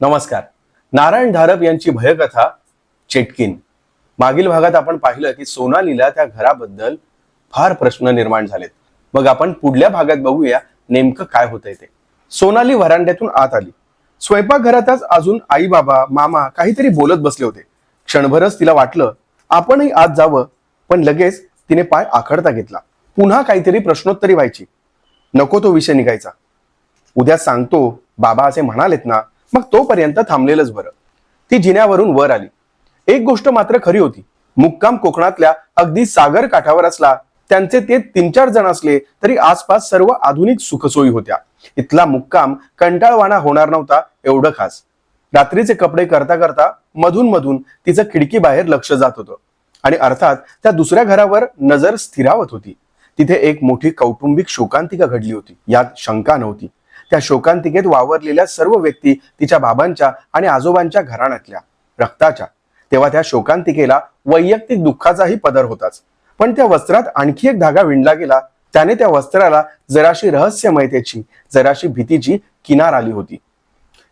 नमस्कार. नारायण धारप यांची भयकथा चेटकिन. मागील भागात आपण पाहिलं की सोनालीला त्या घराबद्दल फार प्रश्न निर्माण झालेत. मग आपण पुढल्या भागात बघूया नेमकं काय होतंय ते. सोनाली व्हरांड्यातून आत आली. स्वयंपाकघरातच अजून आई बाबा मामा काहीतरी बोलत बसले होते. क्षणभरच तिला वाटलं आपणही आत जावं पण लगेच तिने पाय आखडता घेतला. पुन्हा काहीतरी प्रश्नोत्तरी व्हायची. नको तो विषय निघायचा. उद्या सांगतो बाबा असे म्हणालेत ना मग तोपर्यंत थांबलेलंच बरं. ती जिन्यावरून वर आली. एक गोष्ट मात्र खरी होती. मुक्काम कोकणातल्या अगदी सागर काठावर असला त्यांचे ते तीन चार जण असले तरी आसपास सर्व आधुनिक सुखसोयी होत्या. इथला मुक्काम कंटाळवाणा होणार नव्हता एवढं खास. रात्रीचे कपडे करता करता मधून मधून तिचं खिडकी बाहेर लक्ष जात होतं. आणि अर्थात त्या दुसऱ्या घरावर नजर स्थिरावत होती. तिथे एक मोठी कौटुंबिक शोकांतिका घडली होती. यात शंका नव्हती. त्या शोकांतिकेत वावरलेल्या सर्व व्यक्ती तिच्या बाबांच्या आणि आजोबांच्या घराण्यातल्या रक्ताच्या. तेव्हा त्या शोकांतिकेला वैयक्तिक दुःखाचाही पदर होताच. पण त्या वस्त्रात आणखी एक धागा विणला गेला. त्याने त्या वस्त्राला जराशी रहस्यमयतेची जराशी भीतीची किनार आली होती.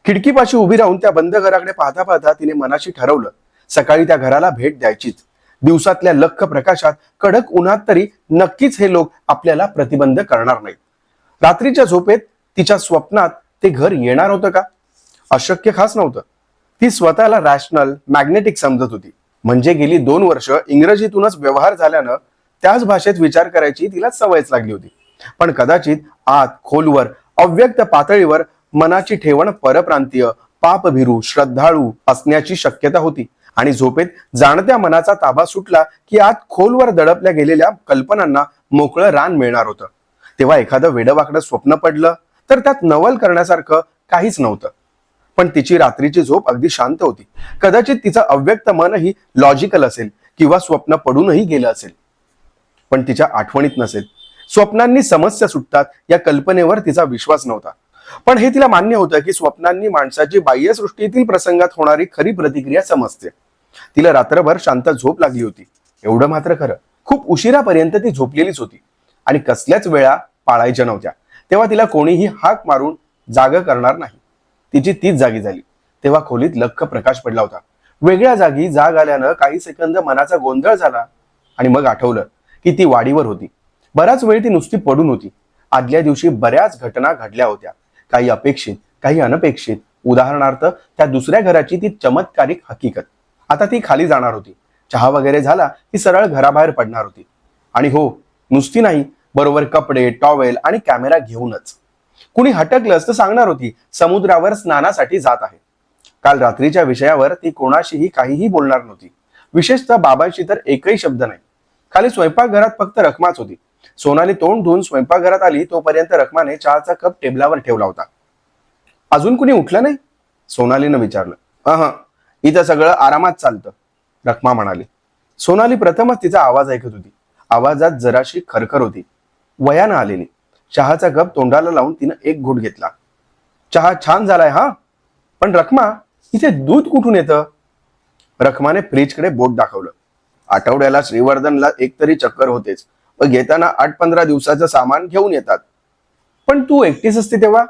खिडकीपाशी उभी राहून त्या बंद घराकडे पाहता पाहता तिने मनाशी ठरवलं सकाळी त्या घराला भेट द्यायचीच. दिवसातल्या लख प्रकाशात कडक उन्हात तरी नक्कीच हे लोक आपल्याला प्रतिबंध करणार नाहीत. रात्रीच्या झोपेत तिच्या स्वप्नात ते घर येणार होतं का? अशक्य खास नव्हतं. ती स्वतःला रॅशनल मॅग्नेटिक समजत होती. म्हणजे गेली दोन वर्ष इंग्रजीतूनच व्यवहार झाल्यानं त्याच भाषेत विचार करायची तिला सवयच लागली होती. पण कदाचित आत खोलवर अव्यक्त पातळीवर मनाची ठेवण परप्रांतीय पापभिरू श्रद्धाळू असण्याची शक्यता होती. आणि झोपेत जाणत्या मनाचा ताबा सुटला की आत खोलवर दडपल्या गेलेल्या कल्पनांना मोकळं रान मिळणार होतं. तेव्हा एखादं वेडवाकडं स्वप्न पडलं तर त्यात नवल करण्यासारखं काहीच नव्हतं. पण तिची रात्रीची झोप अगदी शांत होती. कदाचित तिचं अव्यक्त मनही लॉजिकल असेल किंवा स्वप्न पडूनही गेलं असेल. पण तिच्या आठवणीत नसेल. स्वप्नांनी समस्या सुटतात या कल्पनेवर तिचा विश्वास नव्हता. पण हे तिला मान्य होतं की स्वप्नांनी माणसाची बाह्यसृष्टीतील प्रसंगात होणारी खरी प्रतिक्रिया समजते. तिला रात्रभर शांत झोप लागली होती. एवढं मात्र खरं. खूप उशिरापर्यंत ती झोपलेलीच होती. आणि कसल्याच वेळा पाळायच्या नव्हत्या. तेव्हा तिला कोणीही हाक मारून जाग करणार नाही. तिची तीच जागी झाली. तेव्हा खोलीत लख्ख प्रकाश पडला होता. वेगळ्या जागी जाग आल्यानं काही सेकंद मनाचा गोंधळ झाला आणि मग आठवलं की ती वाडीवर होती. बराच वेळ ती नुसती पडून होती. आदल्या दिवशी बऱ्याच घटना घडल्या होत्या. काही अपेक्षित काही अनपेक्षित. उदाहरणार्थ त्या दुसऱ्या घराची ती चमत्कारिक हकीकत. आता ती खाली जाणार होती. चहा वगैरे झाला की सरळ घराबाहेर पडणार होती. आणि हो नुसती नाही बरोबर कपडे टॉवेल आणि कॅमेरा घेऊनच. कुणी हटकलंच तर सांगणार होती समुद्रावर स्नानासाठी जात आहे. काल रात्रीच्या विषयावर ती कोणाशीही काहीही बोलणार नव्हती. विशेषतः बाबांशी तर एकही शब्द नाही. खाली स्वयंपाकघरात फक्त रखमाच होती. सोनाली तोंड धुवून स्वयंपाकघरात आली तोपर्यंत रखमाने चहाचा कप टेबलावर ठेवला होता. अजून कुणी उठलं नाही? सोनालीनं विचारलं. अह इथं सगळं आरामात चालतं. रखमा म्हणाली. सोनाली प्रथमच तिचा आवाज ऐकत होती. आवाजात जराशी खरखर होती. वयानं आलेली. चहाचा कप तोंडाला लावून तिनं एक घोट घेतला. चहा छान झालाय हा? पण रखमा इथे दूध कुठून येतं? रखमाने फ्रीजकडे बोट दाखवलं. आठवड्याला श्रीवर्धनला एक तरी चक्कर होतेच व घेताना आठ पंधरा दिवसाचं सामान घेऊन येतात. पण तू एकटीच असते तेव्हा?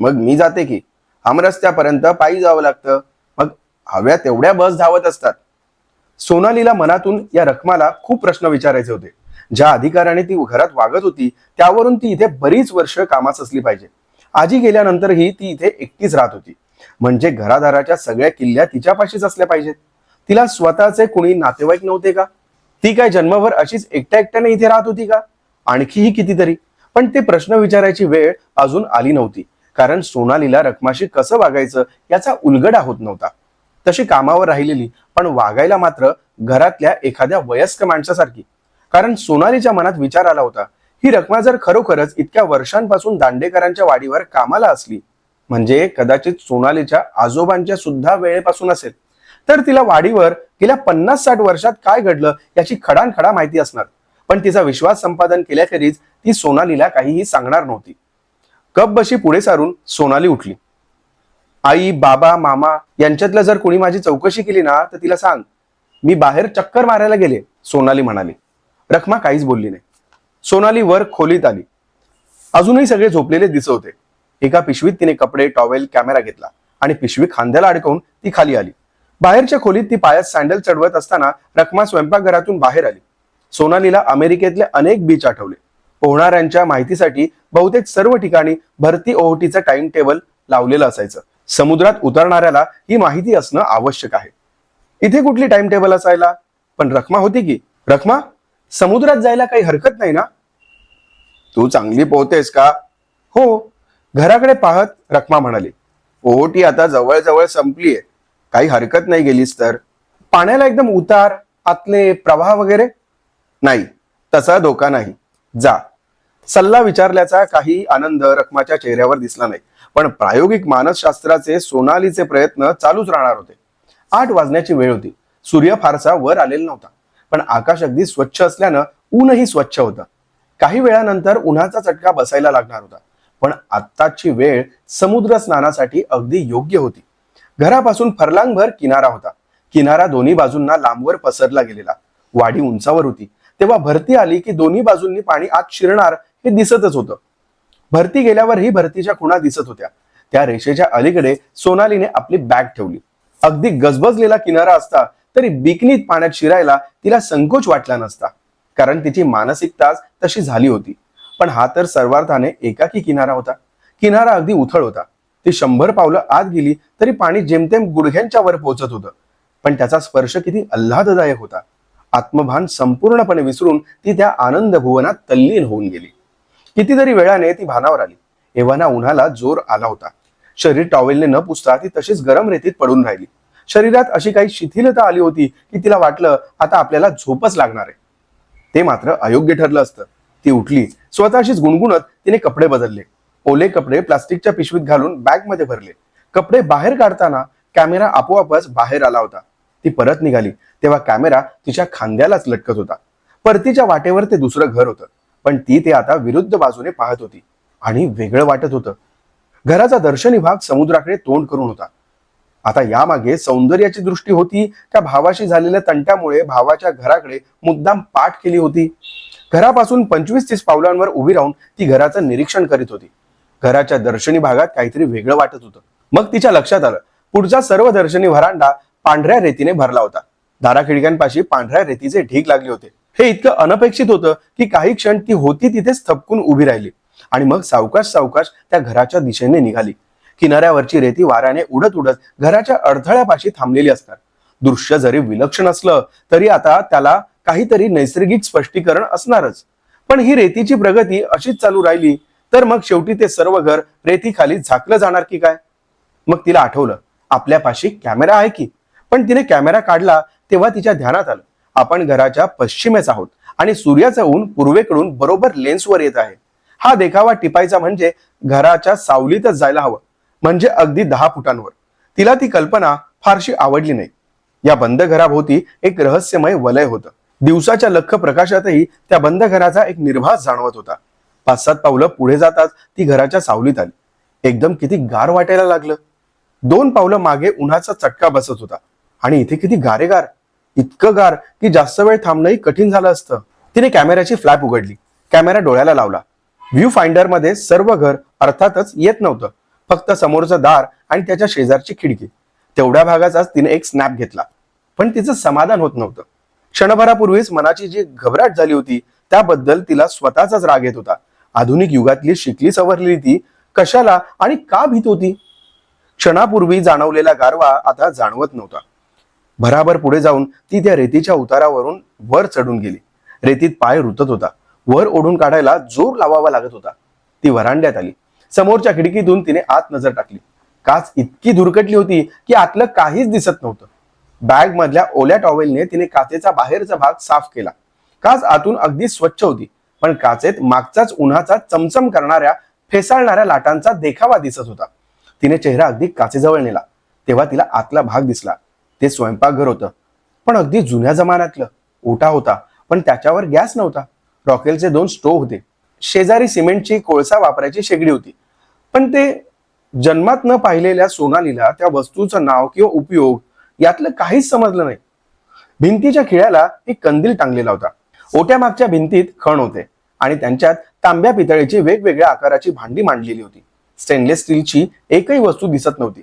मग मी जाते की. आमरस्त्यापर्यंत पायी जावं लागतं. मग हव्या तेवढ्या बस धावत असतात. सोनालीला मनातून या रखमाला खूप प्रश्न विचारायचे होते. ज्या अधिकाराने ती घरात वागत होती त्यावरून ती इथे बरीच वर्ष कामास असली पाहिजे. आजी गेल्यानंतरही ती इथे एकटीच राहत होती. म्हणजे घरादाराच्या सगळ्या किल्ल्या तिच्यापाशीच असल्या पाहिजेत. तिला स्वतःचे कुणी नातेवाईक नव्हते का? ती काय जन्मभर अशीच एकट्या एकट्याने इथे राहत होती का? आणखीही कितीतरी. पण ते प्रश्न विचारायची वेळ अजून आली नव्हती. कारण सोनालीला रकमाशी कसं वागायचं याचा उलगडा होत नव्हता. तशी कामावर राहिलेली पण वागायला मात्र घरातल्या एखाद्या वयस्क माणसासारखी. कारण सोनालीच्या मनात विचार आला होता ही रकमा जर खरोखरच इतक्या वर्षांपासून दांडेकरांच्या वाडीवर कामाला असली म्हणजे कदाचित सोनालीच्या आजोबांच्या सुद्धा वेळेपासून असेल तर तिला वाडीवर गेल्या पन्नास साठ वर्षात काय घडलं याची खडानखडा माहिती असणार. पण तिचा विश्वास संपादन केल्याखेरीज ती सोनालीला काहीही सांगणार नव्हती. कप बशी पुढे सारून सोनाली उठली. आई बाबा मामा यांच्यातलं जर कोणी माझी चौकशी केली ना तर तिला सांग. मी बाहेर चक्कर मारायला गेले सोनाली म्हणाली. रखमा काहीच बोलली नाही. सोनाली वर खोलीत आली. अजूनही सगळे झोपलेले दिसत होते. एका पिशवीत तिने कपडे टॉवेल कॅमेरा घेतला आणि पिशवी खांद्याला अडकवून ती खाली आली. बाहेरच्या खोलीत ती पायात सँडल चढवत असताना रखमा स्वयंपाकघरातून बाहेर आली. सोनालीला अमेरिकेतले अनेक बीच आठवले. पोहणाऱ्यांच्या माहितीसाठी बहुतेक सर्व ठिकाणी भरती ओहोटीचं टाइम टेबल लावलेलं असायचं. समुद्रात उतरणाऱ्याला ही माहिती असणं आवश्यक आहे. इथे कुठली टाइम टेबल असायला? पण रखमा होती की? रखमा? समुद्रात जायला काही हरकत नाही ना? तू चांगली पोहतेस का? हो. घराकडे पाहत रखमा म्हणाली. ओहोटी आता जवळजवळ संपलीये. काही हरकत नाही गेलीस तर? पाण्याला एकदम उतार आतले प्रवाह वगैरे? नाही. तसा धोका नाही. जा. सल्ला विचारल्याचा काही आनंद रखमाच्या चेहऱ्यावर दिसला नाही. पण प्रायोगिक मानसशास्त्राचे सोनालीचे प्रयत्न चालूच राहणार होते. आठ वाजण्याची वेळ होती. सूर्य फारसा वर आलेला नव्हता. पण आकाश अगदी स्वच्छ असल्यानं ऊनही स्वच्छ होतं. काही वेळानंतर उन्हाचा चटका बसायला लागणार होता. पण आत्ताची वेळ समुद्र स्नानासाठी अगदी योग्य होती. घरापासून फरलांगभर किनारा होता. किनारा दोन्ही बाजूंना लांबवर पसरला गेलेला. वाडी उंचावर होती. तेव्हा भरती आली की दोन्ही बाजूंनी पाणी आत शिरणार हे दिसतच होतं. भरती गेल्यावरही भरतीच्या खुणा दिसत होत्या. त्या रेषेच्या अलीकडे सोनालीने आपली बॅग ठेवली. अगदी गजबजलेला किनारा असता तरी बिकनीत पाण्यात शिरायला तिला संकोच वाटला नसता. कारण तिची मानसिकताच तशी झाली होती. पण हा तर सर्वार्थाने एकाकी किनारा होता. किनारा अगदी उथळ होता. ती शंभर पावलं आत गेली तरी पाणी जेमतेम गुडघ्यांच्या वर पोहोचत होतं. पण त्याचा स्पर्श किती आल्हाददायक होता. आत्मभान संपूर्णपणे विसरून ती त्या आनंद भुवनात तल्लीन होऊन गेली. कितीतरी वेळाने ती भानावर आली. एव्हाना उन्हाला जोर आला होता. शरीर टॉवेलने न पुसता ती तशीच गरम रेतीत पडून राहिली. शरीरात अशी काही शिथिलता आली होती की तिला वाटलं आता आपल्याला झोपच लागणार आहे. ते मात्र अयोग्य ठरलं असतं. ती उठली स्वतःशीच गुणगुणत तिने कपडे बदलले. ओले कपडे प्लास्टिकच्या पिशवीत घालून बॅगमध्ये भरले. कपडे बाहेर काढताना कॅमेरा आपोआपच बाहेर आला होता. ती परत निघाली तेव्हा कॅमेरा तिच्या खांद्यालाच लटकत होता. परतीच्या वाटेवर ते दुसरं घर होतं पण ती ते आता विरुद्ध बाजूने पाहत होती आणि वेगळं वाटत होतं. घराचा दर्शनी भाग समुद्राकडे तोंड करून होता. आता यामागे सौंदर्याची दृष्टी होती. त्या भावाशी झालेल्या तंट्यामुळे भावाच्या घराकडे मुद्दाम पाठ केली होती. घरापासून पंचवीस तीस पावलांवर उभी राहून ती घराचं निरीक्षण करीत होती. घराच्या दर्शनी भागात काहीतरी वेगळं वाटत होतं. मग तिच्या लक्षात आलं पुढचा सर्व दर्शनी व्हरांडा पांढऱ्या रेतीने भरला होता. दारा खिडक्यांपाशी पांढऱ्या रेतीचे ढीग लागले होते. हे इतकं अनपेक्षित होतं की काही क्षण ती होती तिथेच थपकून उभी राहिली आणि मग सावकाश सावकाश त्या घराच्या दिशेने निघाली. किनाऱ्यावरची रेती वाऱ्याने उडत उडत घराच्या अडथळ्यापाशी थांबलेली असणार दृश्य जरी विलक्षण असलं तरी आता त्याला काहीतरी नैसर्गिक स्पष्टीकरण असणारच. पण ही रेतीची प्रगती अशीच चालू राहिली तर मग शेवटी ते सर्व घर रेतीखाली झाकलं जाणार की काय? मग तिला आठवलं आपल्यापाशी कॅमेरा आहे की? पण तिने कॅमेरा काढला तेव्हा तिच्या ध्यानात आलं. आपण घराच्या पश्चिमेच आहोत आणि सूर्याचं ऊन पूर्वेकडून बरोबर लेन्सवर येत आहे. हा देखावा टिपायचा म्हणजे घराच्या सावलीतच जायला हवं. म्हणजे अगदी दहा फुटांवर. तिला ती कल्पना फारशी आवडली नाही. या बंद घराभोवती एक रहस्यमय वलय होतं. दिवसाच्या लख प्रकाशातही त्या बंद घराचा एक निर्भास जाणवत होता. पाच सात पावलं पुढे जाताच ती घराच्या सावलीत आली. एकदम किती गार वाटायला लागलं. दोन पावलं मागे उन्हाचा चटका बसत होता. आणि इथे किती गारेगार. इतकं गार की जास्त वेळ थांबणंही कठीण झालं असतं. तिने कॅमेऱ्याची फ्लॅप उघडली. कॅमेरा डोळ्याला लावला. व्ह्यू फाइंडरमध्ये सर्व घर अर्थातच येत नव्हतं. फक्त समोरचं दार आणि त्याच्या शेजारची खिडकी. तेवढ्या भागाचाच तिने एक स्नॅप घेतला. पण तिचं समाधान होत नव्हतं. क्षणभरापूर्वीच मनाची जी घबराट झाली होती त्याबद्दल तिला स्वतःचाच राग येत होता. आधुनिक युगातली शिकली सवरलेली ती कशाला आणि का भीत होती? क्षणापूर्वी जाणवलेला गारवा आता जाणवत नव्हता. भराभर पुढे जाऊन ती त्या रेतीच्या उतारावरून वर चढून गेली. रेतीत पाय रुतत होता. वर ओढून काढायला जोर लावावा लागत होता. ती वरांड्यात आली. समोरच्या खिडकीतून तिने आत नजर टाकली. काच इतकी धुरकटली होती की आतलं काहीच दिसत नव्हतं. बॅग मधल्या ओल्या टॉवेलने तिने काचेचा बाहेरचा भाग साफ केला. काच आतून अगदी स्वच्छ होती पण काचेत मागचाच उन्हाचा चमचम करणाऱ्या फेसाळणाऱ्या लाटांचा देखावा दिसत होता. तिने चेहरा अगदी काचेजवळ नेला. तेव्हा तिला आतला भाग दिसला. ते स्वयंपाकघर होतं. पण अगदी जुन्या जमान्यातलं. ओटा होता पण त्याच्यावर गॅस नव्हता. रॉकेलचे दोन स्टोव्ह होते. शेजारी सिमेंटची कोळसा वापरायची शेगडी होती. पण ते जन्मात न पाहिलेल्या सोनालीला त्या वस्तूचं नाव किंवा उपयोग यातलं काहीच समजलं नाही. भिंतीच्या खिळ्याला एक कंदील टांगलेला होता. ओट्या मागच्या भिंतीत खण होते आणि त्यांच्यात तांब्या पितळेची वेगवेगळ्या आकाराची भांडी मांडलेली होती. स्टेनलेस स्टीलची एकही वस्तू दिसत नव्हती.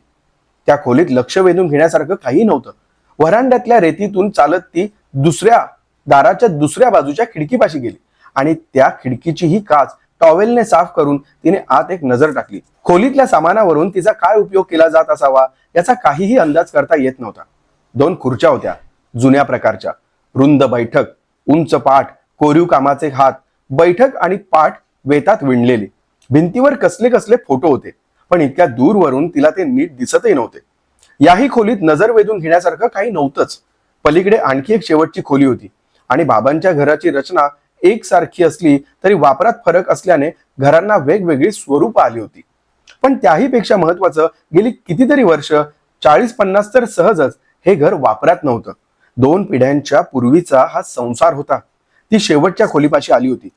त्या खोलीत लक्ष वेधून घेण्यासारखं काही नव्हतं. वरांड्यातल्या रेतीतून चालत ती दुसऱ्या दाराच्या दुसऱ्या बाजूच्या खिडकीपाशी गेली. आणि त्या खिडकीचीही काच टॉवेलने साफ करून तिने आत एक नजर टाकली. खोलीतल्या सामानावरून तिचा काय उपयोग केला जात असावा याचा काहीही अंदाज करता येत नव्हता. दोन खुर्च्या होत्या जुन्या प्रकारच्या. रुंद बैठक उंच पाठ कोरीव कामाचे हात बैठक आणि पाठ वेतात विणलेली. भिंतीवर कसले कसले फोटो होते पण इतक्या दूरवरून तिला ते नीट दिसतही नव्हते. याही खोलीत नजर वेधून घेण्यासारखं काही नव्हतंच. पलीकडे आणखी एक शेवटची खोली होती आणि बाबांच्या घराची रचना एकसारखी असली तरी वापरात फरक असल्याने घरांना वेगवेगळी स्वरूप आली होती. पण त्याही पेक्षा महत्वाचं गेली कितीतरी वर्ष चाळीस पन्नास तर सहजच हे घर वापरात नव्हतं. दोन पिढ्यांच्या पूर्वीचा हा संसार होता. ती शेवटच्या खोलीपाशी आली होती.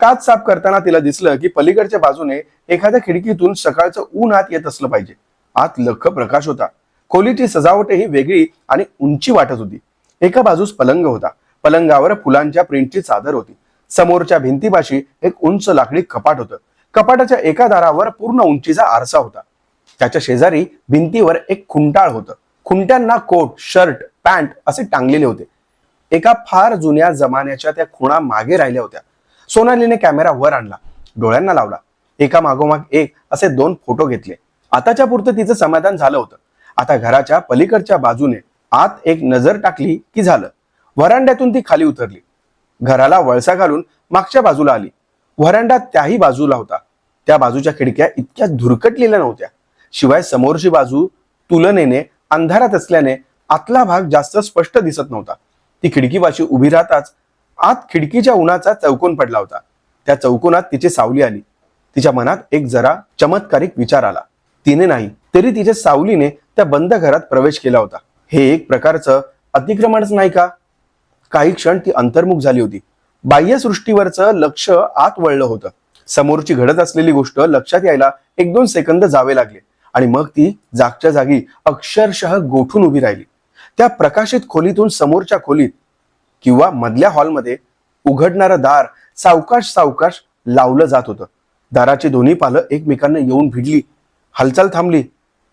काच साफ करताना तिला दिसलं की पलीकडच्या बाजूने एखाद्या खिडकीतून सकाळचं ऊन आत येत असलं पाहिजे. आत लख प्रकाश होता. खोलीची सजावटही वेगळी आणि उंची वाटत होती. एका बाजूस पलंग होता. पलंगावर फुलांच्या प्रिंटची चादर होती. समोरच्या भिंतीपाशी एक उंच लाकडी कपाट होतं. कपाटाच्या एका दारावर पूर्ण उंचीचा आरसा होता. त्याच्या शेजारी भिंतीवर एक खुंटाळ होतं. खुंट्यांना कोट शर्ट पॅन्ट असे टांगलेले होते. एका फार जुन्या जमान्याच्या त्या खुणा मागे राहिल्या होत्या. सोनालीने कॅमेरा वर आणला. डोळ्यांना लावला. एका मागोमाग एक असे दोन फोटो घेतले. आताच्या पुरतं तिचं समाधान झालं होतं. आता घराच्या पलीकडच्या बाजूने आत एक नजर टाकली की झालं. व्हरांड्यातून ती खाली उतरली. घराला वळसा घालून मागच्या बाजूला आली. व्हरांडा त्याही बाजूला होता. त्या बाजूच्या खिडक्या इतक्या धुरकटलेल्या नव्हत्या. शिवाय समोरची बाजू तुलनेने अंधारात असल्याने आतला भाग जास्त स्पष्ट दिसत नव्हता. ती खिडकीपाशी उभी राहताच आत खिडकीच्या उन्हाचा चौकोन पडला होता. त्या चौकोनात तिची सावली आली. तिच्या मनात एक जरा चमत्कारिक विचार आला. तिने नाही तरी तिच्या सावलीने त्या बंद घरात प्रवेश केला होता. हे एक प्रकारचं अतिक्रमणच नाही का? काही क्षण ती अंतर्मुख झाली होती. बाह्यसृष्टीवरचं लक्ष आत वळलं होतं. समोरची घडत असलेली गोष्ट लक्षात यायला एक दोन सेकंद जावे लागले आणि मग ती जागच्या जागी अक्षरशः गोठून उभी राहिली. त्या प्रकाशित खोलीतून समोरच्या खोलीत किंवा मधल्या हॉलमध्ये उघडणारं दार सावकाश सावकाश लावलं जात होतं. दाराची दोन्ही पालं एकमेकांना येऊन भिडली हालचाल थांबली.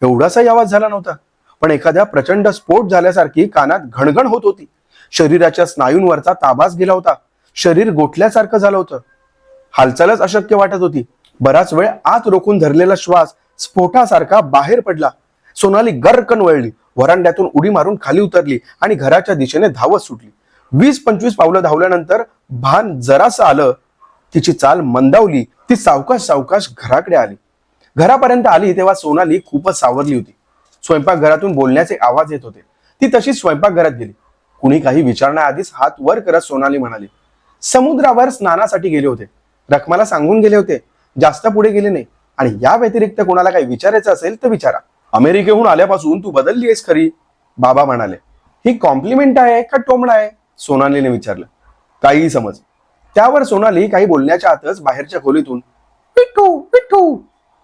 एवढासाही आवाज झाला नव्हता. पण एखाद्या प्रचंड स्फोट झाल्यासारखी कानात घणघण होत होती. शरीराच्या स्नायूंवरचा ताबाच गेला होता. शरीर गोठल्यासारखं झालं होतं. हालचालच अशक्य वाटत होती. बराच वेळ आत रोखून धरलेला श्वास स्फोटासारखा बाहेर पडला. सोनाली गर्रकन वळली. वरांड्यातून उडी मारून खाली उतरली आणि घराच्या दिशेने धावत सुटली. वीस पंचवीस पावलं धावल्यानंतर भान जरासं आलं. तिची चाल मंदावली. ती सावकाश सावकाश घराकडे आली. घरापर्यंत आली तेव्हा सोनाली खूपच सावरली होती. स्वयंपाकघरातून बोलण्याचे आवाज येत होते. ती तशीच स्वयंपाकघरात गेली. कुणी काही विचारण्याआधीच हात वर करत सोनाली म्हणाली समुद्रावर स्नानासाठी गेले होते. रखमाला सांगून गेले होते. जास्त पुढे गेले नाही. आणि या व्यतिरिक्त कोणाला काही विचारायचं असेल तर विचारा. अमेरिकेहून आल्यापासून तू बदलली आहेस खरी. बाबा म्हणाले ही कॉम्प्लिमेंट आहे का टोमणा आहे? सोनालीने विचारलं. काहीही समज. त्यावर सोनाली काही बोलण्याच्या आतच बाहेरच्या खोलीतून पिठू पिठू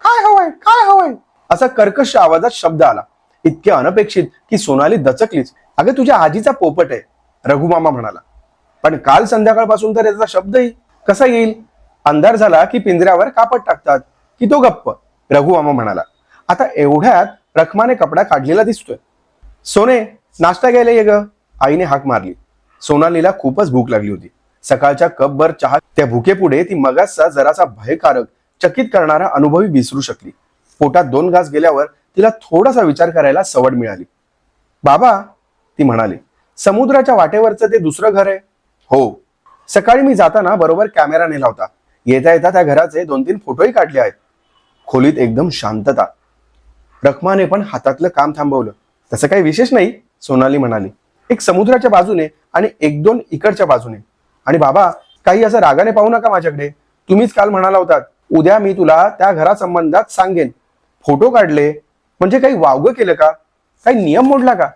काय हवंय काय हवंय? असा कर्कश आवाजात शब्द आला. इतके अनपेक्षित की सोनाली दचकलीच. अगं तुझ्या आजीचा पोपट आहे रघुमामा म्हणाला. पण काल संध्याकाळपासून तर याचा शब्दही कसा येईल? अंधार झाला की पिंजऱ्यावर कापड टाकतात की तो गप्प? रघुमामा म्हणाला. आता एवढ्यात रखमाने कपडा काढलेला दिसतोय. सोने नाश्ता घ्यायला ये ग. आईने हाक मारली. सोनालीला खूपच भूक लागली होती. सकाळच्या कपभर चहा त्या भुकेपुढे ती मगाचा जरासा भयकारक चकित करणारा अनुभवी विसरू शकली. पोटात दोन घास गेल्यावर तिला थोडासा विचार करायला सवड मिळाली. बाबा ती म्हणाली समुद्राच्या वाटेवरचं ते दुसरं घर आहे. हो. सकाळी मी जाताना बरोबर कॅमेरा नेला होता. येता येता त्या घराचे दोन तीन फोटोही काढले आहेत. खोलीत एकदम शांतता. रखमाने पण हातातलं काम थांबवलं. तसं काही विशेष नाही सोनाली म्हणाली. एक समुद्राच्या बाजूने आणि एक दोन इकडच्या बाजूने. आणि बाबा काही असं रागाने पाहू नका माझ्याकडे. तुम्हीच काल म्हणाला होतात उद्या मी तुला त्या घरासंबंधात सांगेन. फोटो काढले म्हणजे काही वावगं केलं का? काही नियम मोडला का?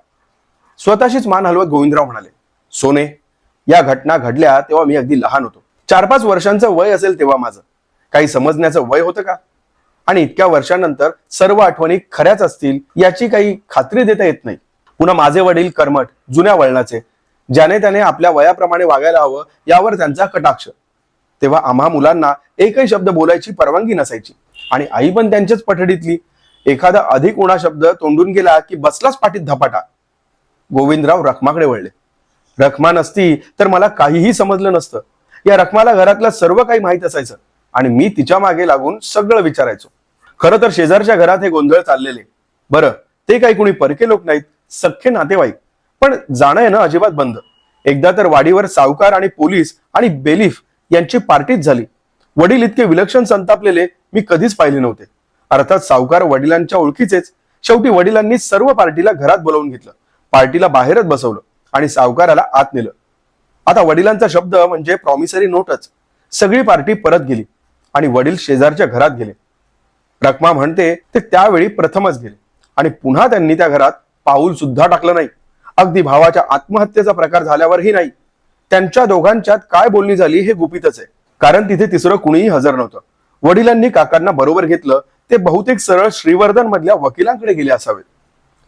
स्वतःशीच मान हलवत गोविंदराव म्हणाले सोने या घटना घडल्या तेव्हा मी अगदी लहान होतो. चार पाच वर्षांचं वय असेल तेव्हा माझं. काही समजण्याचं वय होतं का? आणि इतक्या वर्षानंतर सर्व आठवणी खऱ्याच असतील याची काही खात्री देता येत नाही. पुन्हा माझे वडील कर्मठ जुन्या वळणाचे. ज्याने त्याने आपल्या वयाप्रमाणे वागायला हवं यावर त्यांचा कटाक्ष. तेव्हा आम्हा मुलांना एकही शब्द बोलायची परवानगी नसायची. आणि आई पण त्यांच्याच पठडीतली. एखादा अधिक उणा शब्द तोंडून गेला की बसलाच पाठीत धपाटा. गोविंदराव रखमाकडे वळले. रखमा नसती तर मला काहीही समजलं नसतं. या रखमाला घरातलं सर्व काही माहीत असायचं आणि मी तिच्यामागे लागून सगळं विचारायचो. खरं तर शेजारच्या घरात हे गोंधळ चाललेले. बरं ते काही कुणी परके लोक नाहीत सख्खे नातेवाईक. पण जाणं येणं अजिबात बंद. एकदा तर वाडीवर सावकार आणि पोलीस आणि बेलीफ यांची पार्टीच झाली. वडील इतके विलक्षण संतापलेले मी कधीच पाहिले नव्हते. अर्थात सावकार वडिलांच्या ओळखीचेच. शेवटी वडिलांनी सर्व पार्टीला घरात बोलावून घेतलं. पार्टीला बाहेरच बसवलं आणि सावकाराला आत नेलं. आता वडिलांचा शब्द म्हणजे प्रॉमिसरी नोटच सगळी पार्टी परत गेली आणि वडील शेजारच्या घरात गेले. रकमा म्हणते ते त्यावेळी प्रथमच गेले आणि पुन्हा त्यांनी त्या घरात पाऊल सुद्धा टाकलं नाही. अगदी भावाच्या आत्महत्येचा प्रकार झाल्यावरही नाही. त्यांच्या दोघांच्यात काय बोलणी झाली हे गुपितच आहे. कारण तिथे तिसरं कुणीही हजर नव्हतं. वडिलांनी काकांना बरोबर घेतलं ते बहुतेक सरळ श्रीवर्धन मधल्या वकिलांकडे गेले असावेत.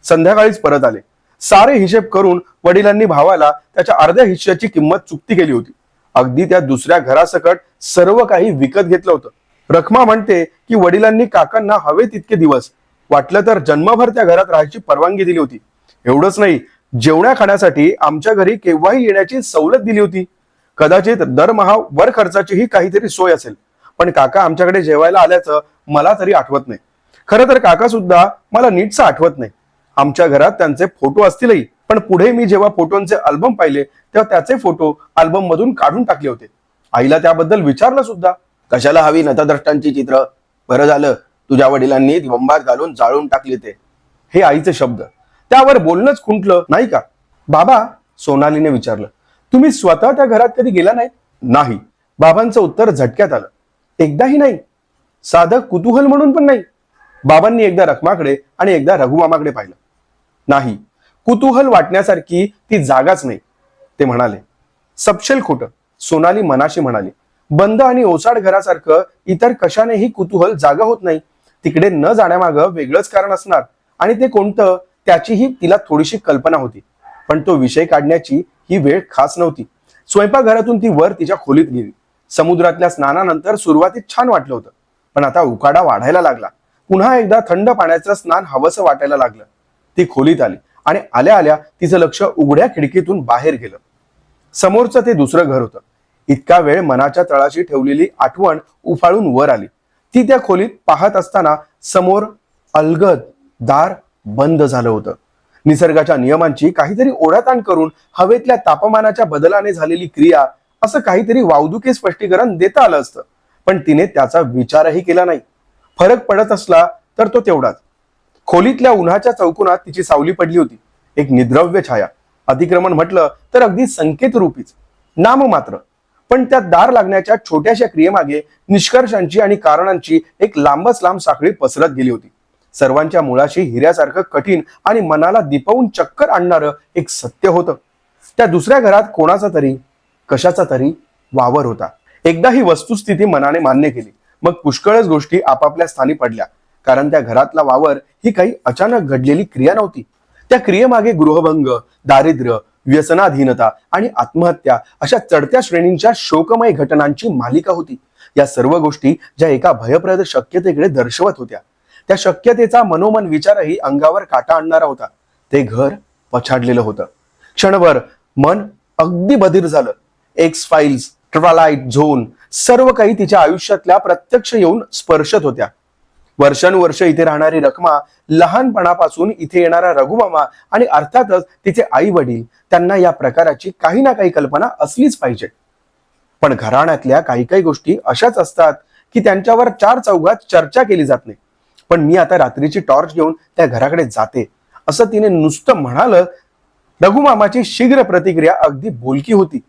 संध्याकाळीच परत आले. सारे हिशेब करून वडिलांनी भावाला त्याच्या अर्ध्या हिश्श्याची किंमत चुकती केली होती. अगदी त्या दुसऱ्या घरासकट सर्व काही विकत घेतलं होतं. रखमा म्हणते की वडिलांनी काकांना हवे तितके दिवस. वाटलं तर जन्मभर त्या घरात राहायची परवानगी दिली होती. एवढंच नाही जेवण्या खाण्यासाठी आमच्या घरी केव्हाही येण्याची सवलत दिली होती. कदाचित दरमहा वर खर्चाचीही काहीतरी सोय असेल. पण काका आमच्याकडे जेवायला आल्याचं मला तरी आठवत नाही. खरं तर काका सुद्धा मला नीटचं आठवत नाही. आमच्या घरात त्यांचे फोटो असतीलही पण पुढे मी जेव्हा फोटोंचे अल्बम पाहिले तेव्हा त्याचे फोटो अल्बम मधून काढून टाकले होते. आईला त्याबद्दल विचारलं सुद्धा. कशाला हवी नतद्रष्टांची चित्र? बरं झालं तुझ्या वडिलांनी बंबात घालून जाळून टाकले ते. हे आईचे शब्द. त्यावर बोलणंच खुंटलं नाही का? बाबा सोनालीने विचारलं तुम्ही स्वतः त्या घरात कधी गेला नाही? नाही. बाबांचं उत्तर झटक्यात आलं. एकदाही नाही. साधं कुतूहल म्हणून पण नाही. बाबांनी एकदा रखमाकडे आणि एकदा रघुमामाकडे पाहिलं. नाही. कुतूहल वाटण्यासारखी ती जागाच नाही ते म्हणाले. सपशेल खोटं सोनाली मनाशी म्हणाली. बंद आणि ओसाड घरासारखं इतर कशानेही कुतूहल जागा होत नाही. तिकडे न जाण्यामागं वेगळंच कारण असणार आणि ते कोणतं त्याचीही तिला थोडीशी कल्पना होती. पण तो विषय काढण्याची ही वेळ खास नव्हती. स्वयंपाकघरातून ती वर तिच्या खोलीत गेली. समुद्रातल्या स्नानानंतर सुरुवातीत छान वाटलं होतं. पण आता उकाडा वाढायला लागला. पुन्हा एकदा थंड पाण्याचं स्नान हवंसं वाटायला लागलं. ती खोलीत आली आणि आल्या आल्या तिचं लक्ष उघड्या खिडकीतून बाहेर गेलं. समोरचं ते दुसरं घर होतं. इतका वेळ मनाच्या तळाशी ठेवलेली आठवण उफाळून वर आली. ती त्या खोलीत पाहत असताना समोर अलगद दार बंद झालं होतं. निसर्गाच्या नियमांची काहीतरी ओढाताण करून हवेतल्या तापमानाच्या बदलाने झालेली क्रिया असं काहीतरी वावदुके स्पष्टीकरण देता आलं असतं. पण तिने त्याचा विचारही केला नाही. फरक पडत असला तर तो तेवढाच. खोलीतल्या उन्हाच्या चौकोनात तिची सावली पडली होती. एक निद्रव्य छाया. अतिक्रमण म्हटलं तर अगदी संकेत रूपीच नाम मात्र. पण त्या दार लागण्याच्या छोट्याशा क्रियेमागे निष्कर्षांची आणि कारणांची एक लांबच लांब साखळी पसरत गेली होती. सर्वांच्या मुळाशी हिऱ्यासारखं कठीण आणि मनाला दिपवून चक्कर आणणारं एक सत्य होतं. त्या दुसऱ्या घरात कोणाचा तरी कशाचा तरी वावर होता. एकदा ही वस्तुस्थिती मनाने मान्य केली. मग पुष्कळच गोष्टी आपापल्या स्थानी पडल्या. कारण त्या घरातला वावर ही काही अचानक घडलेली क्रिया नव्हती. त्या क्रियेमागे गृहभंग दारिद्र्य व्यसनाधीनता आणि आत्महत्या अशा चढत्या श्रेणींच्या शोकमय घटनांची मालिका होती. या सर्व गोष्टी ज्या एका भयप्रद शक्यतेकडे दर्शवत होत्या. त्या शक्यतेचा मनोमन विचारही अंगावर काटा आणणारा होता. ते घर पछाडलेलं होतं. क्षणभर मन अगदी बधीर झालं. एक्स फाईल्स ट्रलाइट झोन सर्व काही तिच्या आयुष्यातल्या प्रत्यक्ष येऊन स्पर्शत होत्या. वर्षानुवर्ष इथे राहणारी रखमा लहानपणापासून इथे येणारा रघुमामा आणि अर्थातच तिचे आई वडील त्यांना या प्रकाराची काही ना काही कल्पना असलीच पाहिजे. पण घराण्यातल्या काही काही गोष्टी अशाच असतात की त्यांच्यावर चार चौघात चर्चा केली जात नाही. पण मी आता रात्रीची टॉर्च घेऊन त्या घराकडे जाते असं तिने नुसतं म्हणालं रघुमामाची शीघ्र प्रतिक्रिया अगदी बोलकी होती.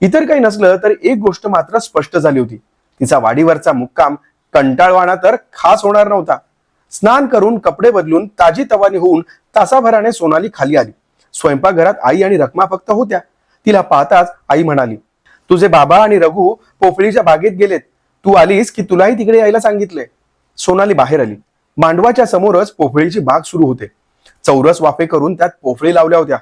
इतर काही नसलं तर एक गोष्ट मात्र स्पष्ट झाली होती. तिचा वाडीवरचा मुक्काम कंटाळवाणा तर खास होणार नव्हता. स्नान करून कपडे बदलून ताजी तवानी होऊन तासाभराने सोनाली खाली आली. स्वयंपाकघरात आई आणि रखमा फक्त होत्या. तिला पाहताच आई म्हणाली तुझे बाबा आणि रघु पोफळीच्या बागेत गेलेत. तू आलीस की तुलाही तिकडे यायला सांगितले. सोनाली बाहेर आली. मांडवाच्या समोरच पोफळीची बाग सुरू होते. चौरस वाफे करून त्यात पोफळी लावल्या होत्या.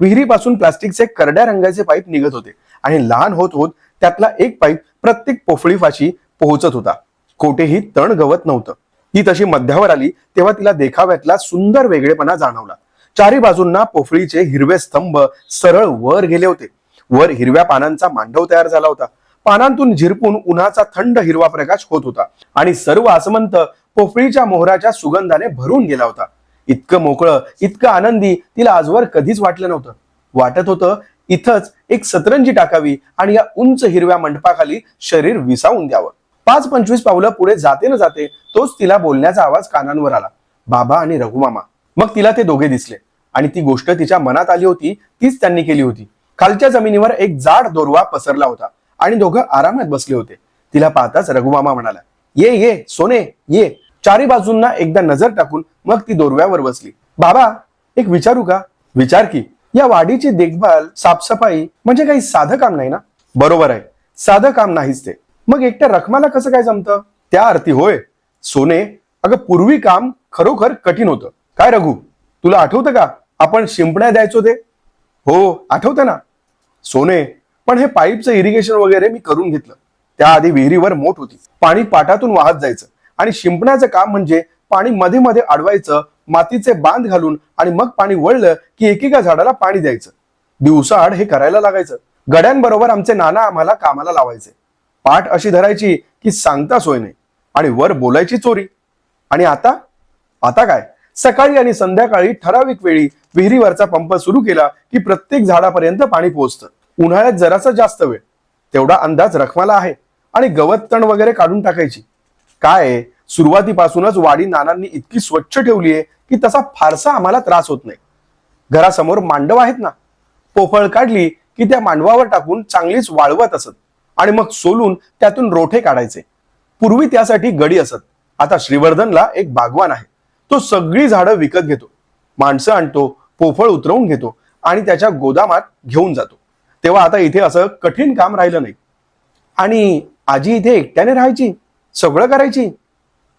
विहिरीपासून प्लास्टिकचे करड्या रंगाचे पाईप निघत होते. आणि लहान होत होत त्यातला एक पाईप प्रत्येक पोफळीपाशी पोहोचत होता. कोठेही तण गवत नव्हतं. ती तशी मध्यावर आली तेव्हा तिला देखाव्यातला सुंदर वेगळेपणा जाणवला. चारी बाजूंना पोफळीचे हिरवे स्तंभ सरळ वर गेले होते. वर हिरव्या पानांचा मांडव तयार झाला होता. पानांतून झिरपून उन्हाचा थंड हिरवा प्रकाश होत होता आणि सर्व आसमंत पोफळीच्या मोहराच्या सुगंधाने भरून गेला होता. इतकं मोकळं इतकं आनंदी तिला आजवर कधीच वाटलं नव्हतं. वाटत होतं इथंच एक सतरंजी टाकावी आणि या उंच हिरव्या मंडपाखाली शरीर विसावून द्यावं. पाच पंचवीस पावलं पुढे जाते न जाते तोच तिला बोलण्याचा आवाज कानांवर आला. बाबा आणि रघुमामा. मग तिला ते दोघे दिसले. आणि ती गोष्ट तिच्या मनात आली होती तीच त्यांनी केली होती. खालच्या जमिनीवर एक जाड दोरवा पसरला होता आणि दोघं आरामात बसले होते. तिला पाहताच रघुमामा म्हणाला ये ये सोने ये. चारी बाजूंना एकदा नजर टाकून मग ती दोरव्यावर बसली. बाबा एक विचारू का? विचार की. या वाडीची देखभाल साफसफाई म्हणजे काही साधं काम नाही ना? बरोबर आहे. साधं काम नाहीच ते. मग एकट्या रखमाला कसं काय जमतं? त्या अर्थी होय. सोने अगं पूर्वी काम खरोखर कठीण होतं. काय रघु तुला आठवतं का? आपण शिंपण्या द्यायचो ते? हो आठवतं ना. सोने पण हे पाईपचं इरिगेशन वगैरे मी करून घेतलं. त्याआधी विहिरीवर मोठ होती. पाणी पाटातून वाहत जायचं. आणि शिंपण्याचं काम म्हणजे पाणी मध्ये मध्ये अडवायचं मातीचे बांध घालून आणि मग पाणी वळलं की एकेका झाडाला पाणी द्यायचं. दिवसाआड हे करायला लागायचं. गड्यांबरोबर आमचे नाना आम्हाला कामाला लावायचे. पाठ अशी धरायची की सांगता सोय नाही आणि वर बोलायची चोरी. आणि आता? आता काय? सकाळी आणि संध्याकाळी ठराविक वेळी विहिरीवरचा पंप सुरू केला की प्रत्येक झाडापर्यंत पाणी पोहोचतं. उन्हाळ्यात जरासा जास्त वेळ. तेवढा अंदाज रखमाला आहे आणि गवत तण वगैरे काढून टाकायची. काय? सुरुवातीपासूनच वाडी नानांनी इतकी स्वच्छ ठेवली आहे की तसा फारसा आम्हाला त्रास होत नाही. घरासमोर मांडव आहेत ना. पोफळ काढली की त्या मांडवावर टाकून चांगलीच वाळवत असत. आणि मग सोलून त्यातून रोठे काढायचे. पूर्वी त्यासाठी गडी असत. आता श्रीवर्धनला एक बागवान आहे. तो सगळी झाडं विकत घेतो. माणसं आणतो पोफळ उतरवून घेतो आणि त्याच्या गोदामात घेऊन जातो. तेव्हा आता इथे असं कठीण काम राहिलं नाही. आणि आजी इथे एकट्याने राहायची सगळं करायची.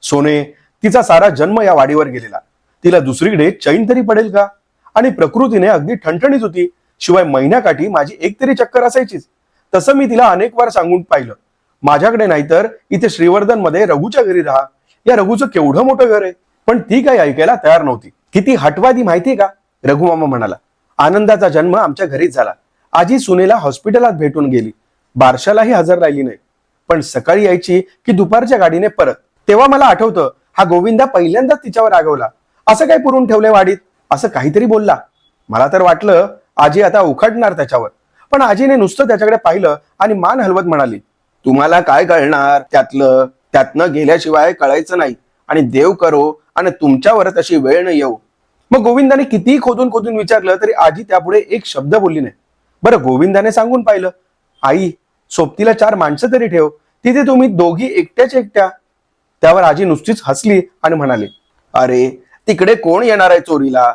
सोने तिचा सारा जन्म या वाडीवर गेलेला. तिला दुसरीकडे चैन तरी पडेल का? आणि प्रकृतीने अगदी ठणठणीत होती. शिवाय महिन्याकाठी माझी एक तरी चक्कर असायचीच. तसं मी तिला अनेक वार सांगून पाहिलं. माझ्याकडे नाहीतर इथे श्रीवर्धनमध्ये रघुच्या घरी राहा. या रघुचं केवढं मोठं घर आहे. पण ती काही ऐकायला तयार नव्हती. किती हटवादी माहितीये का? रघुमामा म्हणाला. आनंदाचा जन्म आमच्या घरीच झाला. आजी सुनेला हॉस्पिटलात भेटून गेली. बारशालाही हजर राहिली नाही. पण सकाळी यायची की दुपारच्या गाडीने परत. तेव्हा मला आठवतं हा गोविंदा पहिल्यांदाच तिच्यावर रागवला. असं काय पुरून ठेवलंय वाडीत? असं काहीतरी बोलला. मला तर वाटलं आजी आता उखडणार त्याच्यावर. पण आजीने नुसतं त्याच्याकडे पाहिलं आणि मान हलवत म्हणाली तुम्हाला काय कळणार? त्यातलं त्यातनं गेल्याशिवाय कळायचं नाही. आणि देव करो आणि तुमच्यावर तशी वेळ न येऊ. मग गोविंदाने कितीही खोदून खोदून विचारलं तरी आजी त्यापुढे एक शब्द बोलली नाही. बरं गोविंदाने सांगून पाहिलं आई सोबतीला चार माणसं तरी ठेव. तिथे तुम्ही दोघी एकट्याच एकट्या. त्यावर आजी नुसतीच हसली आणि म्हणाली अरे तिकडे कोण येणार आहे चोरीला?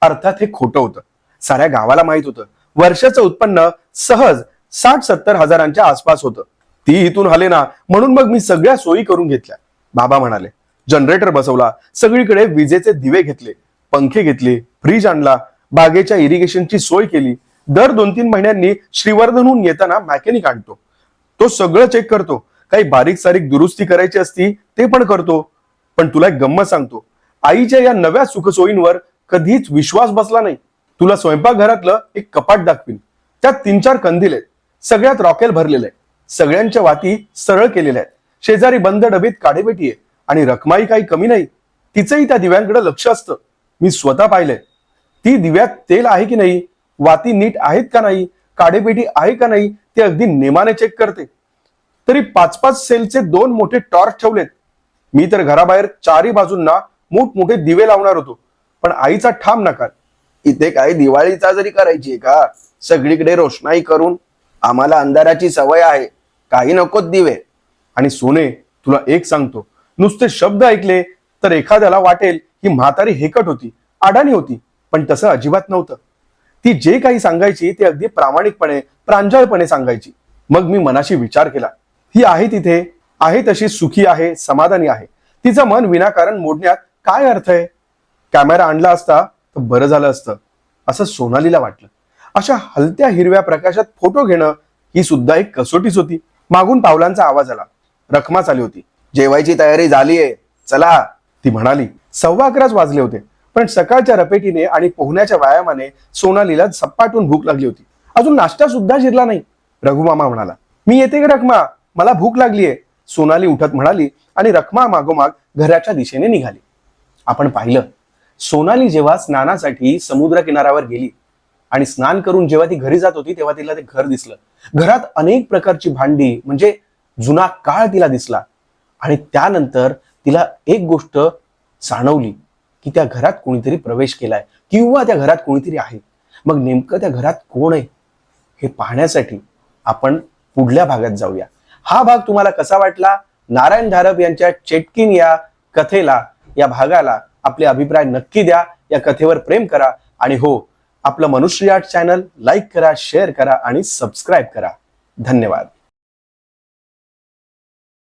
अर्थात हे खोटं होतं. साऱ्या गावाला माहीत होतं. वर्षाचं उत्पन्न सहज साठ सत्तर हजारांच्या आसपास होतं. ती इथून हले ना म्हणून मग मी सगळ्या सोयी करून घेतल्या. बाबा म्हणाले जनरेटर बसवला. सगळीकडे विजेचे दिवे घेतले पंखे घेतले फ्रीज आणला बागेच्या इरिगेशनची सोय केली. दर दोन तीन महिन्यांनी श्रीवर्धनहून येताना मॅकॅनिक आणतो. तो सगळं चेक करतो. काही बारीक सारीक दुरुस्ती करायची असती ते पण करतो. पण तुला एक गंमत सांगतो. आईच्या या नव्या सुखसोयींवर कधीच विश्वास बसला नाही. तुला स्वयंपाकघरातलं एक कपाट दाखवीन. त्यात तीन चार कंदील आहेत. सगळ्यात रॉकेल भरलेले आहे सगळ्यांच्या वाती सरळ केलेल्या आहेत. शेजारी बंद डबीत काडेपेटी आहे आणि रकमाई काही कमी नाही. तिचंही त्या दिव्यांकडे लक्ष असतं. मी स्वतः पाहिलंय. ती दिव्यात तेल आहे की नाही? वाती नीट आहेत का नाही? काडेपेटी आहे का नाही? ते अगदी नेमाने चेक करते. तरी पाच पाच सेलचे दोन मोठे टॉर्च ठेवलेत. मी तर घराबाहेर चारी बाजूंना मोठमोठे दिवे लावणार होतो. पण आईचा ठाम नकार. इथे काय दिवाळीचा जरी करायची का? सगळीकडे रोषणाई करून आम्हाला अंधाराची सवय आहे. काही नकोत दिवे. आणि सोने तुला एक सांगतो. नुसते शब्द ऐकले तर एखाद्याला वाटेल की म्हातारी हेकट होती अडाणी होती पण तसं अजिबात नव्हतं. ती जे काही सांगायची ते अगदी प्रामाणिकपणे प्रांजळपणे सांगायची. मग मी मनाशी विचार केला. ही आहे तिथे आहे तशी सुखी आहे समाधानी आहे. तिचं मन विनाकारण मोडण्यात काय अर्थ आहे? कॅमेरा आणला असता तर बरं झालं असतं असं सोनालीला वाटलं. अशा हलत्या हिरव्या प्रकाशात फोटो घेणं ही सुद्धा एक कसोटीच होती. मागून पावलांचा आवाज आला. रखमा चाली होती. जेवायची तयारी झालीये चला ती म्हणाली. सव्वा अकराच वाजले होते पण सकाळच्या रपेटीने आणि पोहण्याच्या व्यायामाने सोनालीला सपाटून भूक लागली होती. अजून नाश्ता सुद्धा शिरला नाही. रघुमामा म्हणाला मी येते का रखमा मला भूक लागलीये. सोनाली उठत म्हणाली आणि रखमा मागोमाग घराच्या दिशेने निघाली. आपण पाहिलं. सोनाली जेव्हा स्नानासाठी समुद्र किनाऱ्यावर गेली आणि स्नान करून जेव्हा ती घरी जात होती तेव्हा तिला ते घर दिसलं. घरात अनेक प्रकारची भांडी म्हणजे जुना काळ तिला दिसला. आणि त्यानंतर तिला एक गोष्ट जाणवली की त्या घरात कोणीतरी प्रवेश केलाय किंवा त्या घरात कोणीतरी आहे. मग नेमकं त्या घरात कोण आहे हे पाहण्यासाठी आपण पुढल्या भागात जाऊया. हा भाग तुम्हाला कसा वाटला? नारायण धारप यांच्या चेटकिन या कथेला या भागाला आपले अभिप्राय नक्की द्या. या कथेवर प्रेम करा. आणि हो आपलं मनुष्य आर्ट चॅनल लाईक करा शेअर करा आणि सबस्क्राईब करा. धन्यवाद.